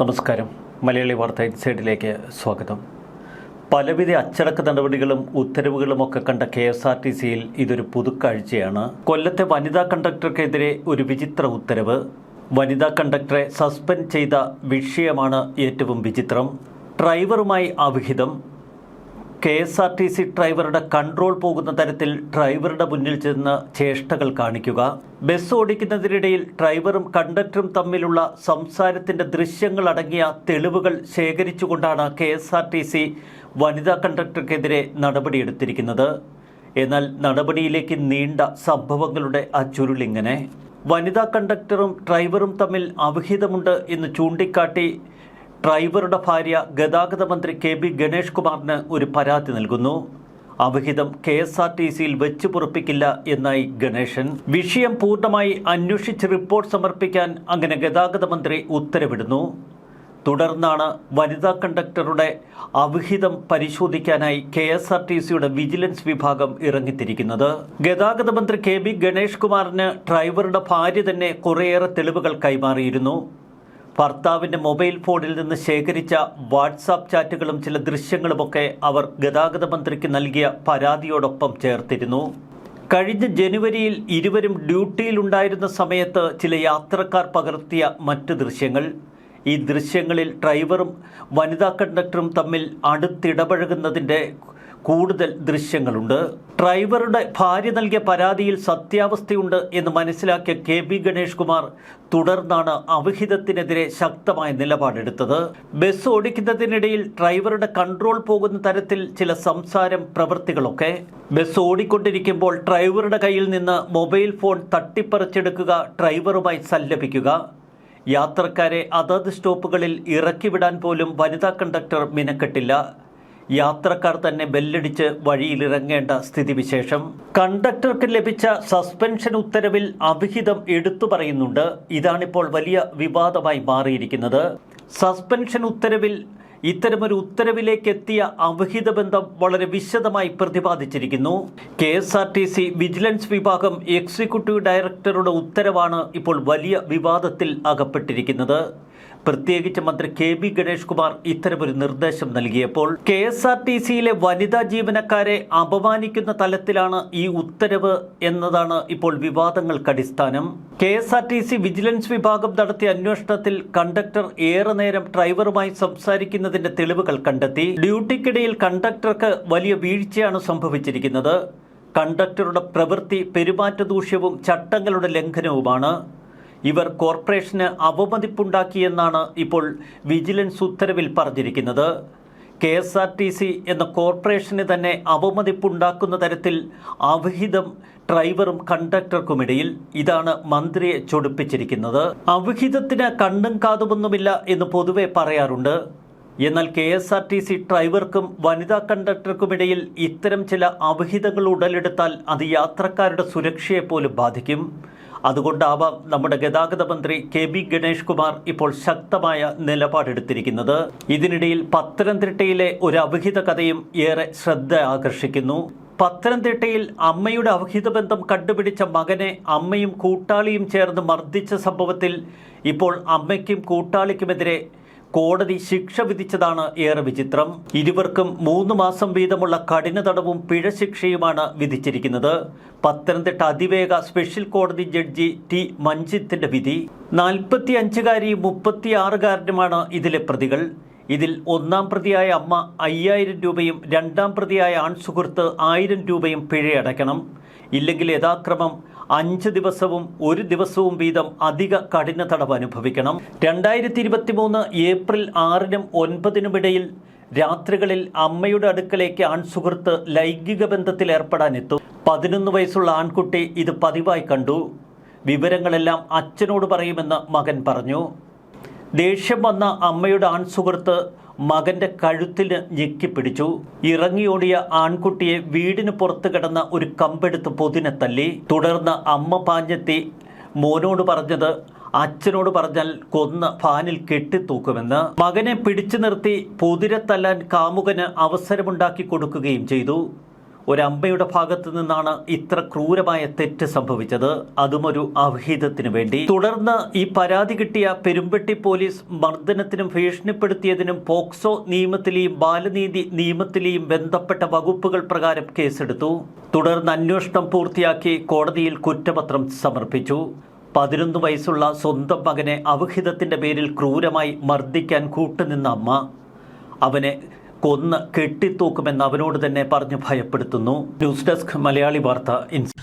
നമസ്കാരം. മലയാളി വാർത്ത ഇൻസൈഡിലേക്ക് സ്വാഗതം. പലവിധ അച്ചടക്ക നടപടികളും ഉത്തരവുകളും ഒക്കെ കണ്ട കെ എസ് ആർ ടി സിയിൽ ഇതൊരു പുതുക്കാഴ്ചയാണ്. കൊല്ലത്തെ വനിതാ കണ്ടക്ടർക്കെതിരെ ഒരു വിചിത്ര ഉത്തരവ്. വനിതാ കണ്ടക്ടറെ സസ്പെൻഡ് ചെയ്ത വിഷയമാണ് ഏറ്റവും വിചിത്രം. ഡ്രൈവറുമായി അവിഹിതം. K S R T C ഡ്രൈവറുടെ കൺട്രോൾ പോകുന്ന തരത്തിൽ ഡ്രൈവറുടെ മുന്നിൽ ചെന്ന് ചേഷ്ടകൾ കാണിക്കുക. ബസ് ഓടിക്കുന്നതിനിടയിൽ ഡ്രൈവറും കണ്ടക്ടറും തമ്മിലുള്ള സംസാരത്തിന്റെ ദൃശ്യങ്ങൾ അടങ്ങിയ തെളിവുകൾ ശേഖരിച്ചുകൊണ്ടാണ് K S R T C വനിതാ കണ്ടക്ടർക്കെതിരെ നടപടിയെടുത്തിരിക്കുന്നത്. എന്നാൽ നടപടിയിലേക്ക് നീണ്ട സംഭവങ്ങളുടെ ആ ചുരുളിങ്ങനെ. വനിതാ കണ്ടക്ടറും ഡ്രൈവറും തമ്മിൽ അവിഹിതമുണ്ട് എന്ന് ചൂണ്ടിക്കാട്ടി ഡ്രൈവറുടെ ഭാര്യ ഗതാഗത മന്ത്രി കെ ബി ഗണേഷ് കുമാറിന് ഒരു പരാതി നൽകുന്നു. അവിഹിതം കെ എസ് ആർ ടി സിയിൽ വെച്ച് പൊറപ്പിക്കില്ല എന്നായി ഗണേശൻ. വിഷയം പൂർണമായി അന്വേഷിച്ച് റിപ്പോർട്ട് സമർപ്പിക്കാൻ അങ്ങനെ ഗതാഗത മന്ത്രി ഉത്തരവിടുന്നു. തുടർന്നാണ് വനിതാ കണ്ടക്ടറുടെ അവിഹിതം പരിശോധിക്കാനായി കെ എസ് ആർ ടി സിയുടെ വിജിലൻസ് വിഭാഗം ഇറങ്ങിത്തിരിക്കുന്നത്. ഗതാഗത മന്ത്രി കെ ബി ഗണേഷ് കുമാറിന് ഡ്രൈവറുടെ ഭാര്യ തന്നെ കുറേയേറെ തെളിവുകൾ കൈമാറിയിരുന്നു. ഭർത്താവിന്റെ മൊബൈൽ ഫോണിൽ നിന്ന് ശേഖരിച്ച വാട്സാപ്പ് ചാറ്റുകളും ചില ദൃശ്യങ്ങളുമൊക്കെ അവർ ഗതാഗത മന്ത്രിക്ക് നൽകിയ പരാതിയോടൊപ്പം ചേർത്തിരുന്നു. കഴിഞ്ഞ ജനുവരിയിൽ ഇരുവരും ഡ്യൂട്ടിയിലുണ്ടായിരുന്ന സമയത്ത് ചില യാത്രക്കാർ പകർത്തിയ മറ്റ് ദൃശ്യങ്ങൾ. ഈ ദൃശ്യങ്ങളിൽ ഡ്രൈവറും വനിതാ കണ്ടക്ടറും തമ്മിൽ അടുത്തിടപഴകുന്നതിന്റെ കൂടുതൽ ദൃശ്യങ്ങളുണ്ട്. ഡ്രൈവറുടെ ഭാര്യ നൽകിയ പരാതിയിൽ സത്യാവസ്ഥയുണ്ട് എന്ന് മനസ്സിലാക്കിയ കെ ബി ഗണേഷ് കുമാർ തുടർന്നാണ് അവിഹിതത്തിനെതിരെ ശക്തമായ നിലപാടെടുത്തത്. ബസ് ഓടിക്കുന്നതിനിടയിൽ ഡ്രൈവറുടെ കൺട്രോൾ പോകുന്ന തരത്തിൽ ചില സംസാരം പ്രവൃത്തികളൊക്കെ ബസ് ഓടിക്കൊണ്ടിരിക്കുമ്പോൾ ഡ്രൈവറുടെ കയ്യിൽ നിന്ന് മൊബൈൽ ഫോൺ തട്ടിപ്പറിച്ചെടുക്കുക ഡ്രൈവറുമായി സല്ലപിക്കുക. യാത്രക്കാരെ അതത് സ്റ്റോപ്പുകളിൽ ഇറക്കിവിടാൻ പോലും വനിതാ കണ്ടക്ടർ മിനക്കെട്ടില്ല. യാത്രക്കാർ തന്നെ ബെല്ലടിച്ച് വഴിയിലിറങ്ങേണ്ട സ്ഥിതിവിശേഷം. കണ്ടക്ടർക്ക് ലഭിച്ച സസ്പെൻഷൻ ഉത്തരവിൽ അവിഹിതം എടുത്തു പറയുന്നുണ്ട്. ഇതാണിപ്പോൾ വലിയ വിവാദമായി മാറിയിരിക്കുന്നത്. സസ്പെൻഷൻ ഉത്തരവിൽ ഇത്തരമൊരു ഉത്തരവിലേക്ക് എത്തിയ അവഹിത ബന്ധം വളരെ വിശദമായി പ്രതിപാദിച്ചിരിക്കുന്നു. K S R T C vigilance വിഭാഗം എക്സിക്യൂട്ടീവ് ഡയറക്ടറുടെ ഉത്തരവാണ് ഇപ്പോൾ വലിയ വിവാദത്തിൽ അകപ്പെട്ടിരിക്കുന്നത്. പ്രത്യേകിച്ച് മന്ത്രി കെ ബി ഗണേഷ് കുമാർ ഇത്തരമൊരു നിർദ്ദേശം നൽകിയപ്പോൾ കെ എസ് ആർ ടി സിയിലെ വനിതാ ജീവനക്കാരെ അപമാനിക്കുന്ന തലത്തിലാണ് ഈ ഉത്തരവ് എന്നതാണ് ഇപ്പോൾ വിവാദങ്ങൾക്ക് അടിസ്ഥാനം K S R T C vigilance വിഭാഗം നടത്തിയ അന്വേഷണത്തിൽ കണ്ടക്ടർ ഏറെ നേരം ഡ്രൈവറുമായി സംസാരിക്കുന്നതിന്റെ തെളിവുകൾ കണ്ടെത്തി. ഡ്യൂട്ടിക്കിടയിൽ കണ്ടക്ടർക്ക് വലിയ വീഴ്ചയാണ് സംഭവിച്ചിരിക്കുന്നത്. കണ്ടക്ടറുടെ പ്രവൃത്തി പെരുമാറ്റ ദൂഷ്യവും ചട്ടങ്ങളുടെ ലംഘനവുമാണ്. ഇവർ കോർപ്പറേഷന് അവമതിപ്പുണ്ടാക്കിയെന്നാണ് ഇപ്പോൾ വിജിലൻസ് ഉത്തരവിൽ പറഞ്ഞിരിക്കുന്നത്. K S R T C എന്ന കോർപ്പറേഷന് തന്നെ അവമതിപ്പുണ്ടാക്കുന്ന തരത്തിൽ അവിഹിതം ഡ്രൈവറും കണ്ടക്ടർക്കുമിടയിൽ ഇതാണ് മന്ത്രിയെ ചൊടിപ്പിച്ചിരിക്കുന്നത്. അവിഹിതത്തിന് കണ്ണും കാതുമൊന്നുമില്ല എന്ന് പൊതുവെ പറയാറുണ്ട്. എന്നാൽ K S R T C ഡ്രൈവർക്കും വനിതാ കണ്ടക്ടർക്കുമിടയിൽ ഇത്തരം ചില അവിഹിതങ്ങൾ ഉടലെടുത്താൽ അത് യാത്രക്കാരുടെ സുരക്ഷയെ പോലും ബാധിക്കും. അതുകൊണ്ടാവാം നമ്മുടെ ഗതാഗത മന്ത്രി കെ ബി ഗണേഷ് കുമാർ ഇപ്പോൾ ശക്തമായ നിലപാടെടുത്തിരിക്കുന്നത്. ഇതിനിടയിൽ പത്തനംതിട്ടയിലെ ഒരു അവിഹിത കഥയും ഏറെ ശ്രദ്ധ ആകർഷിക്കുന്നു. പത്തനംതിട്ടയിൽ അമ്മയുടെ അവഹിത ബന്ധം കണ്ടുപിടിച്ച മകനെ അമ്മയും കൂട്ടാളിയും ചേർന്ന് മർദ്ദിച്ച സംഭവത്തിൽ ഇപ്പോൾ അമ്മയ്ക്കും കൂട്ടാളിക്കുമെതിരെ കോടതി ശിക്ഷ വിധിച്ചതാണ് ഏറെ വിചിത്രം. ഇരുവർക്കും മൂന്ന് മാസം വീതമുള്ള കഠിന തടവും പിഴ ശിക്ഷയുമാണ് വിധിച്ചിരിക്കുന്നത്. പത്തനംതിട്ട അതിവേഗ സ്പെഷ്യൽ കോടതി ജഡ്ജി ടി മഞ്ജിത്തിന്റെ വിധി. നാൽപ്പത്തി അഞ്ചുകാരി മുപ്പത്തിയാറുകാരനുമാണ് ഇതിലെ പ്രതികൾ. ഇതിൽ ഒന്നാം പ്രതിയായ അമ്മ അയ്യായിരം രൂപയും രണ്ടാം പ്രതിയായ ആൺസുഹൃത്ത് ആയിരം രൂപയും പിഴയടയ്ക്കണം. ഇല്ലെങ്കിൽ യഥാക്രമം അഞ്ച് ദിവസവും ഒരു ദിവസവും വീതം അധിക കഠിന തടവ് അനുഭവിക്കണം. രണ്ടായിരത്തി ഇരുപത്തി മൂന്ന് ഏപ്രിൽ ആറിനും ഒൻപതിനുമിടയിൽ രാത്രികളിൽ അമ്മയുടെ അടുക്കലേക്ക് ആൺസുഹൃത്ത് ലൈംഗിക ബന്ധത്തിൽ ഏർപ്പെടാനെത്തും. പതിനൊന്ന് വയസ്സുള്ള ആൺകുട്ടി ഇത് പതിവായി കണ്ടു. വിവരങ്ങളെല്ലാം അച്ഛനോട് പറയുമെന്ന് മകൻ പറഞ്ഞു. ദേഷ്യം വന്ന അമ്മയുടെ ആൺസുഹൃത്ത് മകന്റെ കഴുത്തിന് ഞെക്കിപ്പിടിച്ചു. ഇറങ്ങിയോടിയ ആൺകുട്ടിയെ വീടിന് പുറത്ത് കിടന്ന ഒരു കമ്പെടുത്ത് പൊതിനെ തല്ലി. തുടർന്ന് അമ്മ പാഞ്ഞെത്തി. മോനോട് പറഞ്ഞത് അച്ഛനോട് പറഞ്ഞാൽ കൊന്ന് ഫാനിൽ കെട്ടിത്തൂക്കുമെന്ന്. മകനെ പിടിച്ചു നിർത്തി പൊതിരെ തല്ലാൻ കാമുകന് അവസരമുണ്ടാക്കി കൊടുക്കുകയും ചെയ്തു. ഒരമ്മയുടെ ഭാഗത്തു നിന്നാണ് ഇത്ര ക്രൂരമായ തെറ്റ് സംഭവിച്ചത്. അതും ഒരു അവിഹിതത്തിനു വേണ്ടി. തുടർന്ന് ഈ പരാതി കിട്ടിയ പെരുമ്പെട്ടി പോലീസ് മർദ്ദനത്തിനും ഭീഷണിപ്പെടുത്തിയതിനും പോക്സോ നിയമത്തിലെയും ബാലനീതി നിയമത്തിലെയും ബന്ധപ്പെട്ട വകുപ്പുകൾ പ്രകാരം കേസെടുത്തു. തുടർന്ന് അന്വേഷണം പൂർത്തിയാക്കി കോടതിയിൽ കുറ്റപത്രം സമർപ്പിച്ചു. പതിനൊന്ന് വയസ്സുള്ള സ്വന്തം മകനെ അവിഹിതത്തിന്റെ പേരിൽ ക്രൂരമായി മർദ്ദിക്കാൻ കൂട്ടുനിന്ന അമ്മ. അവനെ കൊന്ന് കെട്ടിത്തൂക്കുമെന്ന് അവനോട് തന്നെ പറഞ്ഞ് ഭയപ്പെടുത്തുന്നു. ന്യൂസ് ഡെസ്ക് മലയാളി വാർത്ത ഇൻസ്